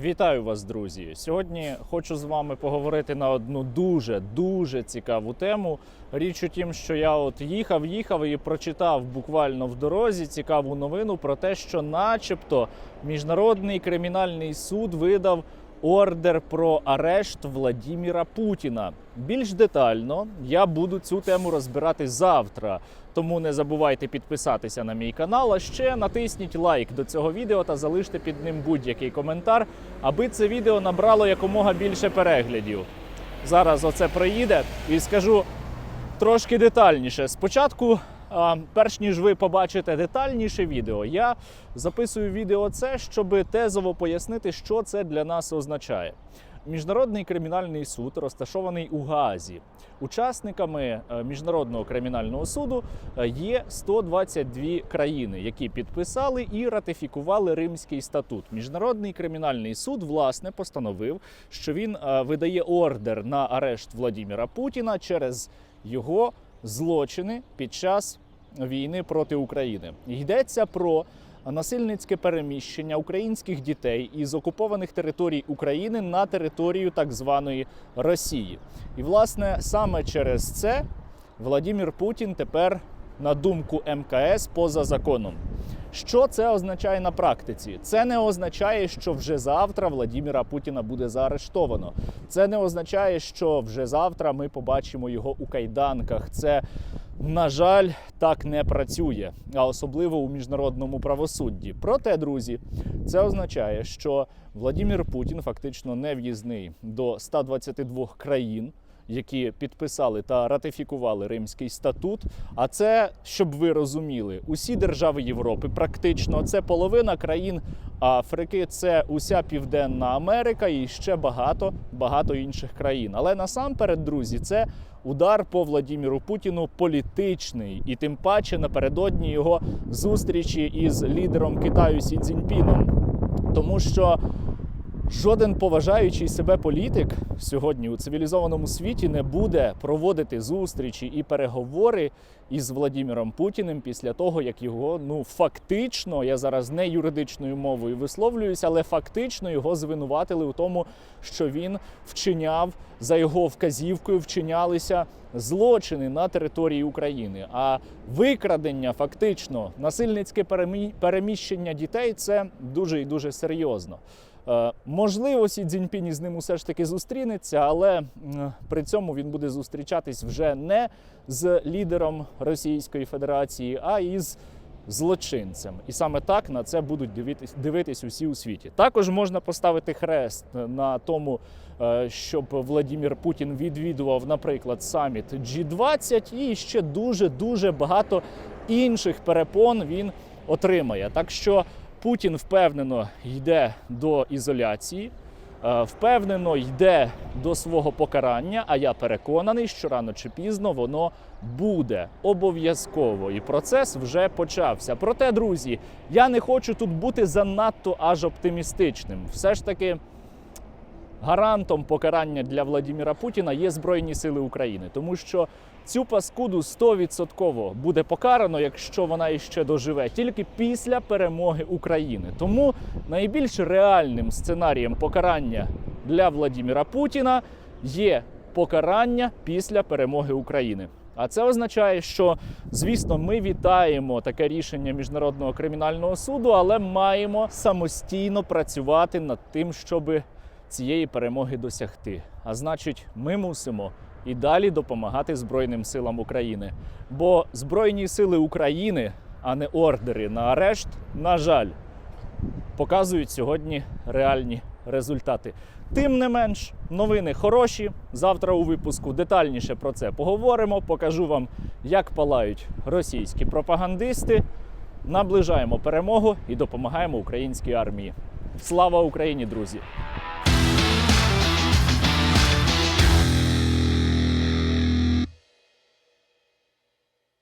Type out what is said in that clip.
Вітаю вас, друзі! Сьогодні хочу з вами поговорити на одну дуже дуже цікаву тему. Річ у тім, що я от їхав, їхав і прочитав буквально в дорозі цікаву новину про те, що, начебто, міжнародний кримінальний суд видав ордер про арешт Владіміра Путіна. Більш детально я буду цю тему розбирати завтра. Тому не забувайте підписатися на мій канал. А ще натисніть лайк до цього відео та залиште під ним будь-який коментар, аби це відео набрало якомога більше переглядів. Зараз оце проїде і скажу трошки детальніше. Спочатку, перш ніж ви побачите детальніше відео, я записую відео це, щоб тезово пояснити, що це для нас означає. Міжнародний кримінальний суд розташований у Гаазі. Учасниками е, міжнародного кримінального суду е, є 122 країни, які підписали і ратифікували Римський статут. Міжнародний кримінальний суд власне постановив, що він е, видає ордер на арешт Владіміра Путіна через його злочини під час війни проти України. Йдеться про насильницьке переміщення українських дітей із окупованих територій України на територію так званої Росії. І власне саме через це Владімір Путін тепер, на думку МКС, поза законом. Що це означає на практиці? Це не означає, що вже завтра Владіміра Путіна буде заарештовано. Це не означає, що вже завтра ми побачимо його у кайданках. Це на жаль, так не працює, а особливо у міжнародному правосудді. Проте, друзі, це означає, що Владімір Путін фактично не в'їзний до 122 країн. Які підписали та ратифікували Римський статут. А це, щоб ви розуміли, усі держави Європи, практично це половина країн Африки, це уся Південна Америка і ще багато багато інших країн. Але насамперед, друзі, це удар по Владіміру Путіну політичний, і тим паче напередодні його зустрічі із лідером Китаю Сі Цзіньпіном. Тому що жоден поважаючий себе політик сьогодні у цивілізованому світі не буде проводити зустрічі і переговори із Владіміром Путіним після того, як його ну фактично, я зараз не юридичною мовою висловлююся, але фактично його звинуватили у тому, що він вчиняв за його вказівкою, вчинялися злочини на території України. А викрадення, фактично, насильницьке перемі- переміщення дітей це дуже і дуже серйозно. Е, Можливо, Сі Цзіньпінь із ним усе ж таки зустрінеться, але при цьому він буде зустрічатись вже не з лідером Російської Федерації, а із злочинцем. І саме так на це будуть дивитись, дивитись усі у світі. Також можна поставити хрест на тому, е, щоб Владімір Путін відвідував, наприклад, саміт G20 і ще дуже дуже багато інших перепон він отримає. Так що Путін впевнено йде до ізоляції, е, впевнено йде до свого покарання. А я переконаний, що рано чи пізно воно буде обов'язково. І процес вже почався. Проте, друзі, я не хочу тут бути занадто аж оптимістичним. Все ж таки. Гарантом покарання для Владіміра Путіна є Збройні Сили України, тому що цю паскуду 100% буде покарано, якщо вона іще доживе, тільки після перемоги України. Тому найбільш реальним сценарієм покарання для Владіміра Путіна є покарання після перемоги України. А це означає, що звісно, ми вітаємо таке рішення міжнародного кримінального суду, але маємо самостійно працювати над тим, щоби цієї перемоги досягти. А значить, ми мусимо і далі допомагати Збройним силам України. Бо Збройні сили України, а не ордери на арешт, на жаль, показують сьогодні реальні результати. Тим не менш, новини хороші. Завтра у випуску детальніше про це поговоримо. Покажу вам, як палають російські пропагандисти. Наближаємо перемогу і допомагаємо українській армії. Слава Україні, друзі!